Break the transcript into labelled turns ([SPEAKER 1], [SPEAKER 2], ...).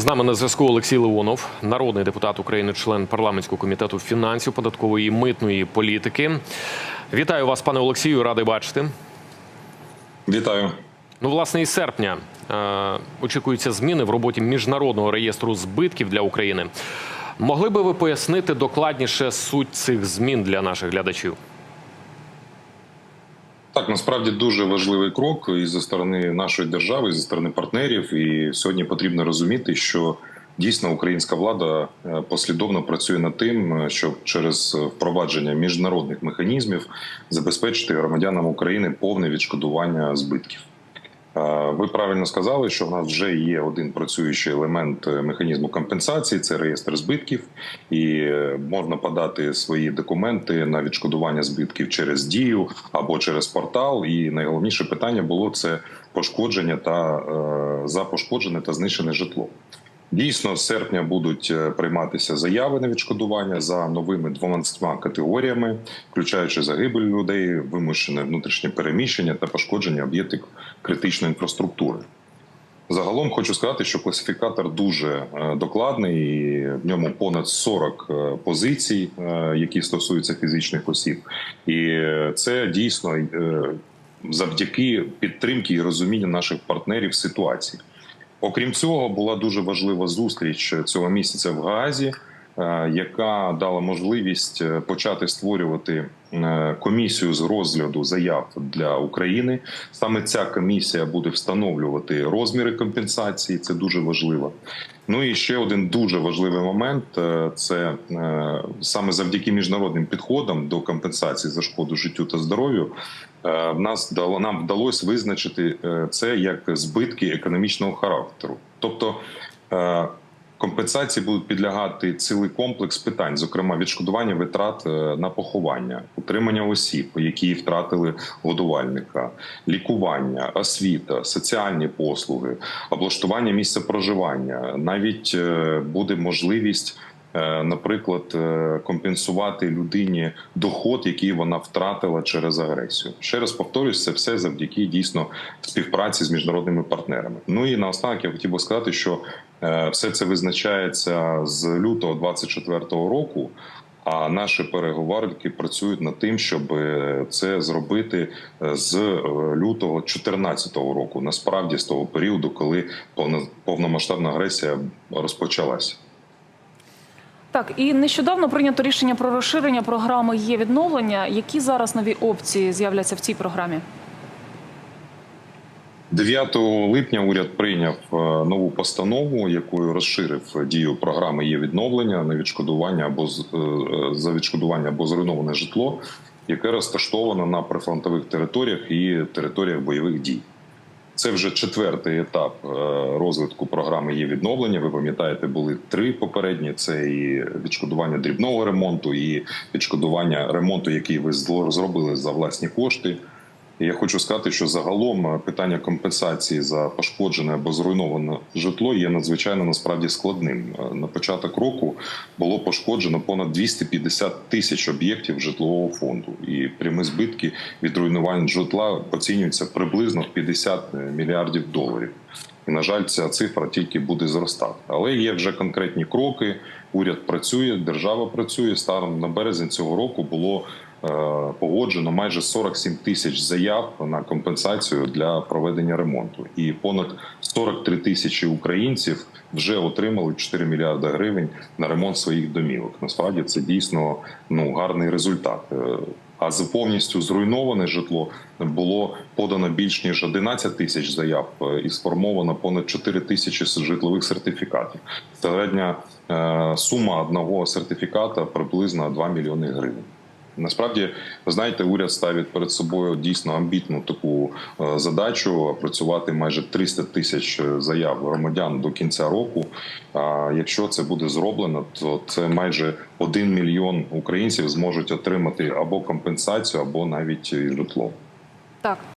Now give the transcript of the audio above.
[SPEAKER 1] З нами на зв'язку Олексій Леонов, народний депутат України, член парламентського комітету фінансів, податкової і митної політики. Вітаю вас, пане Олексію, радий бачити.
[SPEAKER 2] Вітаю.
[SPEAKER 1] Ну, власне, із серпня е, очікуються зміни в роботі міжнародного реєстру збитків для України. Могли би ви пояснити докладніше суть цих змін для наших глядачів?
[SPEAKER 2] Так, насправді дуже важливий крок і зі сторони нашої держави, і зі сторони партнерів. І сьогодні потрібно розуміти, що дійсно українська влада е, послідовно працює над тим, е, щоб через впровадження міжнародних механізмів забезпечити громадянам України повне відшкодування збитків. Ви правильно сказали, що в нас вже є один працюючий елемент е, механізму компенсації це реєстр збитків, і е, можна подати свої документи на відшкодування збитків через дію або через портал. І найголовніше питання було це пошкодження та е, за пошкоджене та знищене житло. Дійсно, з серпня будуть е, прийматися заяви на відшкодування за новими 12 категоріями, включаючи загибель людей, вимушене внутрішнє переміщення та пошкодження об'єктів критичної інфраструктури. Загалом хочу сказати, що класифікатор дуже е, докладний. і В ньому понад 40 е, позицій, які стосуються фізичних осіб, і це дійсно завдяки підтримки і розумінню наших партнерів ситуації. Окрім цього, була дуже важлива зустріч цього місяця в Гаазі, е, яка дала можливість е, почати створювати е, комісію з розгляду заяв для України. Саме ця комісія буде встановлювати розміри компенсації. Це дуже важливо. Ну і ще один дуже важливий момент е, це е, саме завдяки міжнародним підходам до компенсації за шкоду життю та здоров'ю. е, В нас нам вдалося визначити е, це як збитки економічного характеру, тобто. Компенсації будуть підлягати цілий комплекс питань, зокрема відшкодування витрат е, на поховання, утримання осіб, які втратили годувальника, лікування, освіта, соціальні послуги, облаштування місця проживання. Навіть е, буде можливість. е, Наприклад, компенсувати людині доход, який вона втратила через агресію. Ще раз повторюсь, це все завдяки дійсно співпраці з міжнародними партнерами. Ну і наостанок я хотів би сказати, що все це визначається з лютого 24-го року. А наші переговорники працюють над тим, щоб е, це зробити е, з е, лютого 2014 року. Насправді з того періоду, коли повно- повномасштабна агресія розпочалася.
[SPEAKER 3] Так, і нещодавно прийнято рішення про розширення програми є відновлення. Які зараз нові опції з'являться в цій програмі?
[SPEAKER 2] 9 липня уряд прийняв е, нову постанову, якою розширив дію програми є відновлення на відшкодування або е, е, за відшкодування або зруйноване житло, яке розташовано на прифронтових територіях і територіях бойових дій. Це вже четвертий етап е, розвитку програми є відновлення. Ви пам'ятаєте, були три попередні: це і відшкодування дрібного ремонту, і відшкодування ремонту, який ви зробили за власні кошти. Я хочу сказати, що загалом е, питання компенсації за пошкоджене або зруйноване житло є надзвичайно насправді складним. Е, На початок року було пошкоджено понад 250 тисяч об'єктів житлового фонду, і прямі збитки від руйнувань житла оцінюються приблизно в 50 мільярдів доларів. І на жаль, ця цифра тільки буде зростати. Але є вже конкретні кроки. Уряд працює, держава працює. Станом на березень цього року було е, погоджено майже 47 тисяч заяв на компенсацію для проведення ремонту, і понад 43 тисячі українців вже отримали 4 мільярди гривень на ремонт своїх домівок. Насправді це дійсно ну гарний результат. Е, А за повністю зруйноване житло було подано більш ніж 11 тисяч заяв е, і сформовано понад 4 тисячі житлових сертифікатів. Середня е, сума одного сертифіката приблизно 2 мільйони гривень. Насправді, ви знаєте, уряд ставить перед собою дійсно амбітну таку е, задачу працювати майже 300 тисяч е, заяв громадян до кінця року. А якщо це буде зроблено, то це майже 1 мільйон українців зможуть отримати або компенсацію, або навіть і житло.
[SPEAKER 3] Так.